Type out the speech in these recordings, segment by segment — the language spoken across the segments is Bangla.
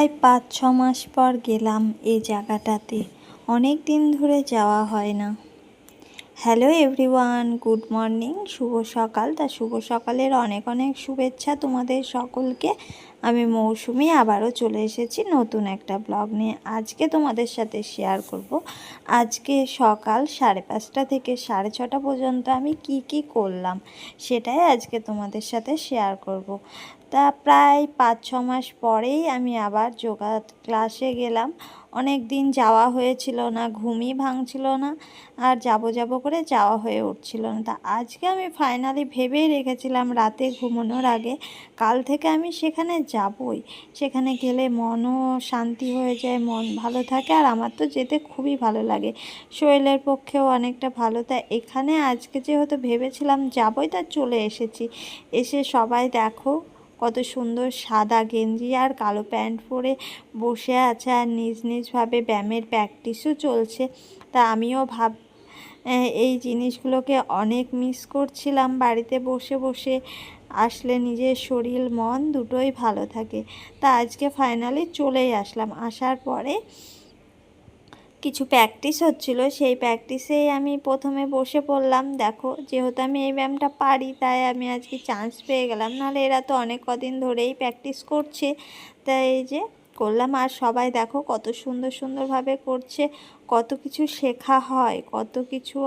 প্রায় পাঁচ, ছ মাস পর গেলাম এই জায়গাটাতে। অনেক দিন ধরে যাওয়া হয় না। হ্যালো এভরিওয়ান, গুড মর্নিং, শুভ সকাল। তা শুভ সকালের অনেক অনেক শুভেচ্ছা তোমাদের সকলকে। আমি মৌসুমি, আবারও চলে এসেছি নতুন একটা ব্লগ নিয়ে। আজকে তোমাদের সাথে শেয়ার করব। আজকে সকাল সাড়ে পাঁচটা থেকে সাড়ে ছটা পর্যন্ত আমি কি কি করলাম, সেটাই আজকে তোমাদের সাথে শেয়ার করব। তা প্রায় পাঁচ, ছ মাস পরেই আমি আবার যোগা ক্লাসে গেলাম। অনেক দিন যাওয়া হয়েছিল না, ঘুমই ভাঙছিল না, আর যাব যাব করে যাওয়া হয়ে উঠছিল না। তা আজকে আমি ফাইনালি ভেবেই রেখেছিলাম রাতে ঘুমানোর আগে, কাল থেকে আমি সেখানে যাবই। সেখানে গেলে মনও শান্তি হয়ে যায়, মন ভালো থাকে, আর আমার তো যেতে খুবই ভালো লাগে। শরীরের পক্ষেও অনেকটা ভালো। তা এখানে আজকে যেহেতু ভেবেছিলাম যাবই, তা চলে এসেছি। এসে সবাই দেখো কত সুন্দর সাদা গেঞ্জি আর কালো প্যান্ট পরে বসে আছে আর নিজ নিজভাবে ব্যায়ামের প্র্যাকটিসও চলছে। তা আমিও ভাব এই জিনিসগুলোকে অনেক মিস করছিলাম। বাড়িতে বসে বসে আসলে নিজের শরীর, মন দুটোই ভালো থাকে। তা আজকে ফাইনালি চলেই আসলাম। আসার পরে কিছু প্র্যাকটিস হচ্ছিল। সেই প্র্যাকটিসেই আমি প্রথমে বসে পড়লাম। দেখো, যেহেতু আমি এই ব্যায়ামটা পারি, তাই আমি আজকে চান্স পেয়ে গেলাম। নাহলে এরা তো অনেক কদিন ধরেই প্র্যাকটিস করছে। তাই এই যে করলাম। আর সবাই দেখো কত সুন্দর সুন্দরভাবে করছে। কত কিছু শেখা হয়, কত কিছু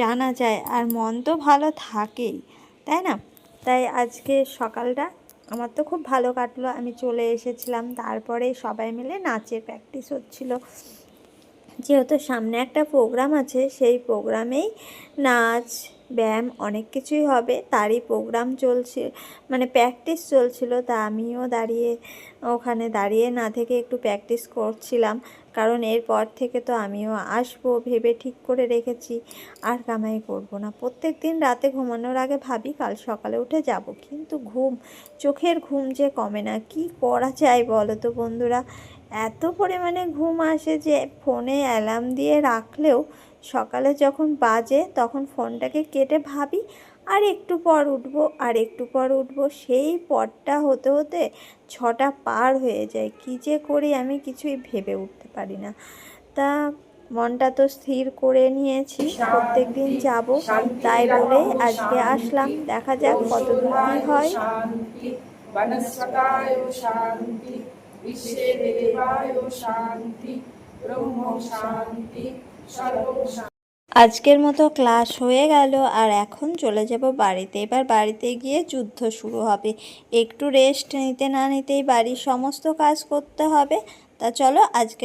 জানা যায়। আর মন তো ভালো থাকেই, তাই না? তাই আজকে সকালটা আমার তো খুব ভালো কাটলো। আমি চলে এসেছিলাম। তারপরে সবাই মিলে নাচের প্র্যাকটিস হচ্ছিল। যেহেতু সামনে একটা প্রোগ্রাম আছে, সেই প্রোগ্রামেই নাচ, ব্যায়াম অনেক কিছুই হবে। তারই প্রোগ্রাম চলছে মানে প্র্যাকটিস চলছিল, তা আমিও দাঁড়িয়ে, ওখানে দাঁড়িয়ে না থেকে একটু প্র্যাকটিস করছিলাম। কারণ এরপর থেকে তো আমিও আসব, ভেবে ঠিক করে রেখেছি, আর কামাই করব না। প্রত্যেক দিন রাতে ঘুমানোর আগে ভাবি, কাল সকালে উঠে যাব। কিন্তু ঘুম, চোখের ঘুম যে কমে না, কি করা যায় বলো তো বন্ধুরা? এত পরিমাণে ঘুম আসে যে ফোনে অ্যালার্ম দিয়ে রাখলেও সকালে যখন বাজে তখন ফোনটাকে কেটে ভাবি, আর একটু পর উঠবো, আর একটু পর উঠবো। সেই পরটা হতে হতে ছটা পার হয়ে যায়। কী যে করি আমি কিছুই ভেবে উঠতে পারি না। তা মনটা তো স্থির করে নিয়েছি প্রত্যেক দিন যাব। তাই বলে আজকে আসলাম। দেখা যাক কতদিন কী হয়। শান্তি। আজকের মতো ক্লাস হয়ে গেল আর এখন চলে যাব বাড়িতে। এবার বাড়িতে গিয়ে যুদ্ধ শুরু হবে। একটু রেস্ট নিতে না নিতেই বাড়ির সমস্ত কাজ করতে হবে। তা চলো আজকের